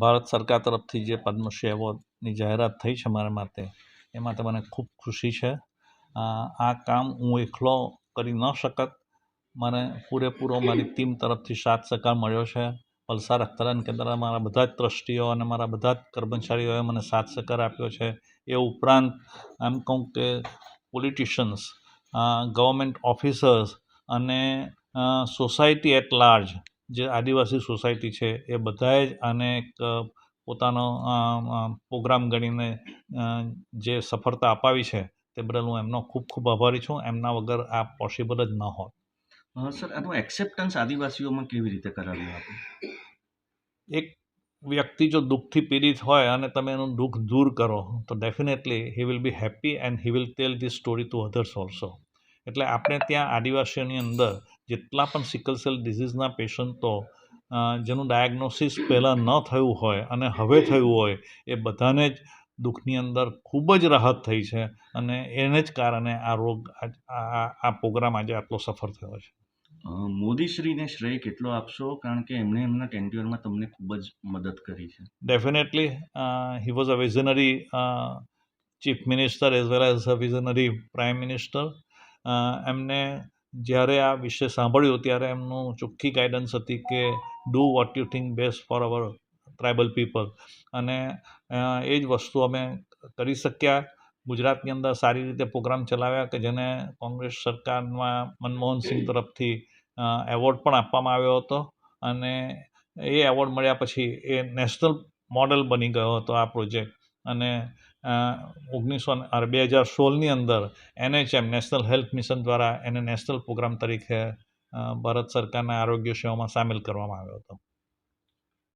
ભારત સરકાર તરફથી જે પદ્મશ્રી એવોર્ડની જાહેરાત થઈ છે મારા માટે એ માટે મને ખૂબ ખુશી છે. આ કામ હું એકલો કરી ન શકત. મને પૂરેપૂરો મારી ટીમ તરફથી સાથ સહકાર મળ્યો છે. પલસાર અખ્તરાન કેન્દ્રના મારા બધા જ ટ્રસ્ટીઓ અને મારા બધા જ કર્મચારીઓએ મને સાથ સહકાર આપ્યો છે. એ ઉપરાંત એમ કહું કે પોલિટિશિયન્સ ગવર્મેન્ટ ઓફિસર્સ અને સોસાયટી એટ લાર્જ જે આદિવાસી સોસાયટી છે એ બધાએ જ આને એક પોતાનો પ્રોગ્રામ ગણીને જે સફળતા અપાવી છે તે બદલ હું એમનો ખૂબ ખૂબ આભારી છું. એમના વગર આ પોસિબલ જ ન હોત. સર આનું એક્સેપ્ટન્સ આદિવાસીઓમાં કેવી રીતે કરાવ્યું આપણે એક વ્યક્તિ જો દુઃખથી પીડિત હોય અને તમે એનું દુઃખ દૂર કરો તો definitely he will be happy and he will tell this story to others also એટલે આપણે ત્યાં આદિવાસીઓની અંદર જેટલા પણ સિકલ સેલ ડિઝીઝના પેશન્ટો જેનું ડાયગ્નોસિસ પહેલાં ન થયું હોય અને હવે થયું હોય એ બધાને જ દુઃખની અંદર ખૂબ જ રાહત થઈ છે અને એને જ કારણે આ રોગ આ પ્રોગ્રામ આજે આટલો સફળ થયો છે. મોદીશ્રીને શ્રેય કેટલો આપશો? કારણ કે એમણે એમના ટેન્ટ્યુઅરમાં તમને ખૂબ જ મદદ કરી છે. Definitely he was a visionary chief minister as well as a visionary prime uh, એમને જ્યારે આ વિશે સાંભળ્યું ત્યારે એમનું ચોખ્ખી ગાઈડન્સ હતી કે do what you think best for our tribal people અને એ જ વસ્તુ અમે કરી શક્યા. ગુજરાતની અંદર સારી રીતે પ્રોગ્રામ ચલાવ્યા કે જેને કોંગ્રેસ સરકારમાં મનમોહન સિંહ તરફથી એવોર્ડ પણ આપવામાં આવ્યો હતો. અને એ એવોર્ડ મળ્યા પછી એ નેશનલ મોડલ બની ગયો હતો આ પ્રોજેક્ટ અને ઓગણીસો બે હજાર સોળની અંદર એનએચએમ, નેશનલ હેલ્થ મિશન દ્વારા એને નેશનલ પ્રોગ્રામ તરીકે ભારત સરકારના આરોગ્ય સેવામાં સામેલ કરવામાં આવ્યો હતો.